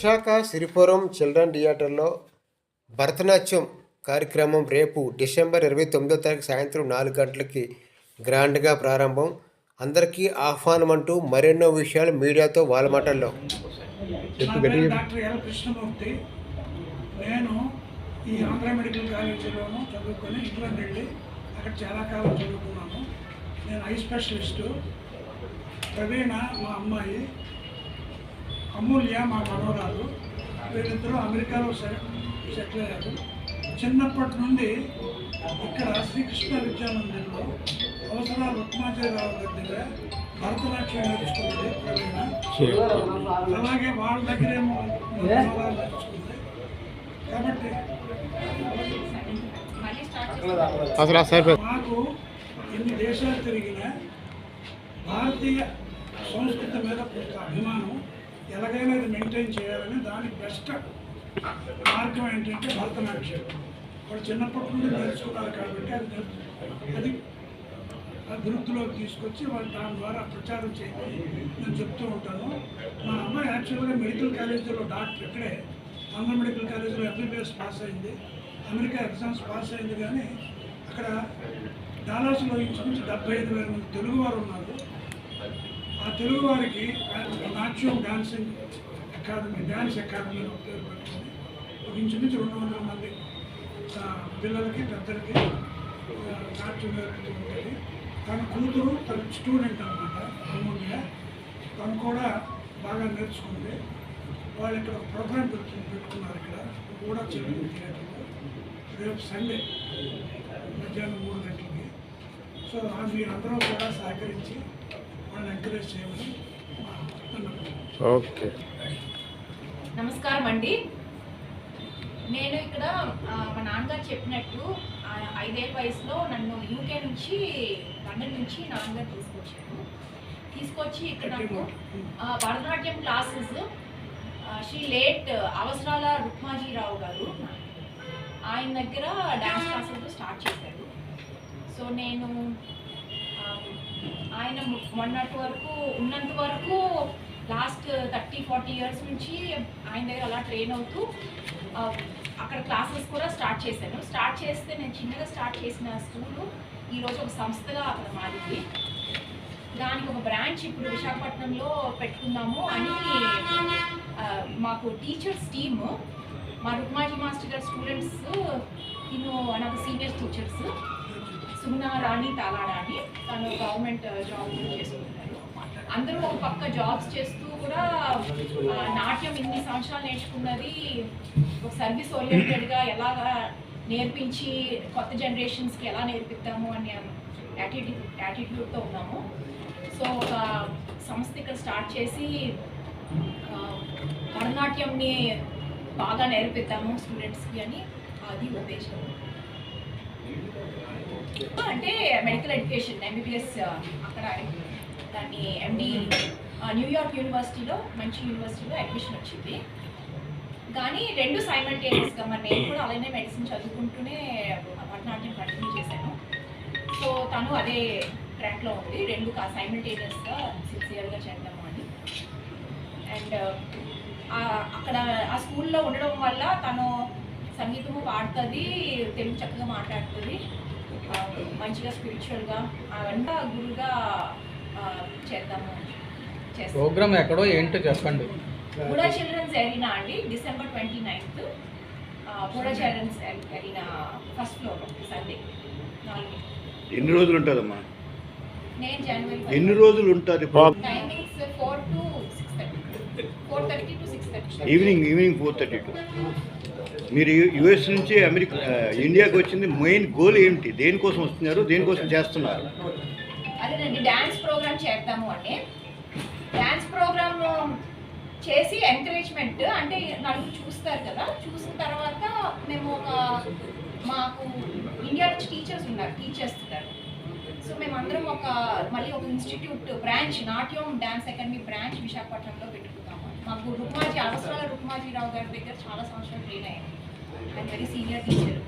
Visakha Siripuram children థియేటర్లో భరతనాట్యం కార్యక్రమం రేపు డిసెంబర్ ఇరవై తొమ్మిదో తారీఖు సాయంత్రం నాలుగు గంటలకి గ్రాండ్గా ప్రారంభం. అందరికీ ఆహ్వానం అంటూ మరెన్నో విషయాలు మీడియాతో వాళ్ళ మాటల్లో. డాక్టర్ ఎల్ కృష్ణమూర్తి నేను ఈ ఆంధ్ర మెడికల్ కాలేజీలోనూ చదువుకొని ఇంగ్లాండ్ వెళ్ళి అక్కడ చాలా కాలం చదువుకున్నాను. నేను ఐ స్పెషలిస్టు. ప్రవీణ మా అమ్మాయి. అమూల్య మా మనవరాలు వీళ్ళిద్దరూ అమెరికాలో సెటిల్ అయ్యారు. చిన్నప్పటి నుండి ఇక్కడ శ్రీకృష్ణ విద్యామందిర్లో అవసరాలు రుక్మాజీరావు దగ్గర భరతనాట్యం నేర్చుకుంది ప్రవీణ. అలాగే వాళ్ళ దగ్గరేమో కాబట్టి మాకు ఎన్ని దేశాలు తిరిగినా భారతీయ సంస్కృతి మీద అభిమానం ఎలాగైనా ఇది మెయింటైన్ చేయాలని దానికి బెస్ట్ మార్గం ఏంటంటే భరతనాట్యం. వాళ్ళు చిన్నప్పటి నుండి నేర్చుకున్నారు కాబట్టి అది నేర్చు- అది అభివృద్ధిలోకి తీసుకొచ్చి వాళ్ళు దాని ద్వారా ప్రచారం చేయమని నేను చెప్తూ ఉంటాను. మా అమ్మాయి యాక్చువల్గా మెడికల్ కాలేజీలో డాక్టర్ ఇక్కడే ఆంధ్ర మెడికల్ కాలేజీలో ఎంబీబీఎస్ పాస్ అయింది. అమెరికా ఎగ్జామ్స్ పాస్ అయింది కానీ అక్కడ డాలర్స్లో ఇంచుమించి డెబ్బై ఐదు వేల మంది తెలుగు వారు ఉన్నారు. ఆ తెలుగు వారికి నాట్యం డాన్సింగ్ అకాడమీ డ్యాన్స్ అకాడమీ అని పేరు పెట్టింది. ఒక ఇంచుమించు రెండు వందల మంది పిల్లలకి పెద్దలకి నాట్యం నేర్పుతూ ఉంటుంది. తన కూతురు తన స్టూడెంట్ అనమాట అమూల్య. తను కూడా బాగా నేర్చుకుంది. వాళ్ళు ఇక్కడ ఒక ప్రోగ్రామ్ పెట్టుకుని పెట్టుకున్నారు ఇక్కడ. కూడా చెల్లి థియేటర్లో రేపు సండే మధ్యాహ్నం మూడు గంటలకి. సో ఆ మీరందరూ కూడా సహకరించి వాళ్ళని ఎంకరేజ్ చేయమని అన్నారు ఓకే. నమస్కారం అండి నేను ఇక్కడ మా నాన్నగారు చెప్పినట్టు ఐదేళ్ళ వయసులో నన్ను యూకే నుంచి లండన్ నుంచి నాన్నగారు తీసుకొచ్చారు. తీసుకొచ్చి ఇక్కడ నాకు భరతనాట్యం క్లాసెస్ శ్రీ లేట్ అవసరాల రుక్మాజీరావు గారు ఆయన దగ్గర డ్యాన్స్ క్లాసెస్ స్టార్ట్ చేశారు. సో నేను ఆయన మొన్నటి వరకు ఉన్నంత వరకు లాస్ట్ థర్టీ ఫార్టీ ఇయర్స్ నుంచి ఆయన దగ్గర అలా ట్రైన్ అవుతూ అక్కడ క్లాసెస్ కూడా స్టార్ట్ చేశాను. స్టార్ట్ చేస్తే నేను చిన్నగా స్టార్ట్ చేసిన స్కూలు ఈరోజు ఒక సంస్థగా అక్కడ మారింది. దానికి ఒక బ్రాంచ్ ఇప్పుడు విశాఖపట్నంలో పెట్టుకుందాము అని మాకు టీచర్స్ టీమ్ మా రుక్మాజీ మాస్టర్ గారు స్టూడెంట్స్ తిను one senior teachers Sumana Rani Talada అని తను గవర్నమెంట్ జాబ్ చేస్తుంటారు అందరూ ఒక పక్క జాబ్స్ చేస్తూ కూడా నాట్యం ఇన్ని సంవత్సరాలు నేర్చుకున్నది ఒక సర్వీస్ ఓరియంటెడ్గా ఎలాగా నేర్పించి కొత్త జనరేషన్స్కి ఎలా నేర్పిద్దాము అనే యాటిట్యూడ్ యాటిట్యూడ్తో ఉన్నాము. సో ఒక సంస్థ ఇక్కడ స్టార్ట్ చేసి ఆ, భరతనాట్యంని బాగా నేర్పిద్దాము స్టూడెంట్స్కి అని అది ఉద్దేశం. అంటే మెడికల్ ఎడ్యుకేషన్ ఎంబీబీఎస్ అక్కడ దాన్ని ఎండి న్యూయార్క్ యూనివర్సిటీలో మంచి యూనివర్సిటీలో అడ్మిషన్ వచ్చింది. కానీ రెండు సైమల్టేనియస్గా మరి నేను కూడా అలానే మెడిసిన్ చదువుకుంటూనే భరతనాట్యం కంటిన్యూ చేశాను. సో తను అదే ట్రాక్లో ఉంది. రెండు సైమల్టేనియస్గా సిన్సియర్గా చేద్దాము అని. అండ్ అక్కడ ఆ స్కూల్లో ఉండడం వల్ల తను సంగీతము పాడుతుంది తెలుగు చక్కగా మాట్లాడుతుంది. మంచిగా స్పిరిచువల్గా అవంతా గురుగా ఆ, చేద్దాము. చేస్తాం ప్రోగ్రామ్ ఎక్కడో ఏంటో చెప్పండి. బుడా చిల్డ్రన్స్ ఎరీనా అండి December twenty ninth. బుడా children's arena first floor Sunday నాలుగు. ఎన్ని రోజులు ఉంటుందమ్మా? నేను జనవరి ఎన్ని రోజులు ఉంటుంది timings four to six thirty four thirty to six thirty evening evening four thirty to మీరు యుఎస్ నుంచి అమెరికా ఇండియాకి వచ్చింది మెయిన్ గోల్ ఏమిటి దేనికోసం వస్తున్నారు? దేనికోసం చేస్తున్నారు? అదేనండి డ్యాన్స్ ప్రోగ్రామ్ చేద్దాము అంటే డ్యాన్స్ ప్రోగ్రామ్ చేసి ఎంకరేజ్మెంట్ అంటే నలుగురు చూస్తారు కదా చూసిన తర్వాత మేము ఒక మాకు ఇండియా నుంచి టీచర్స్ ఉన్నారు టీచర్స్ ఉన్నారు సో మేమందరం ఒక మళ్ళీ ఒక institute branch Natyam dance academy branch విశాఖపట్నంలో పెట్టుకున్నాము మాకు రుక్మాజీ అవసరాల రుక్మాజీరావు గారి దగ్గర చాలా సంవత్సరాలు ట్రైన్ అయ్యాను ఆయన వెరీ సీనియర్ టీచర్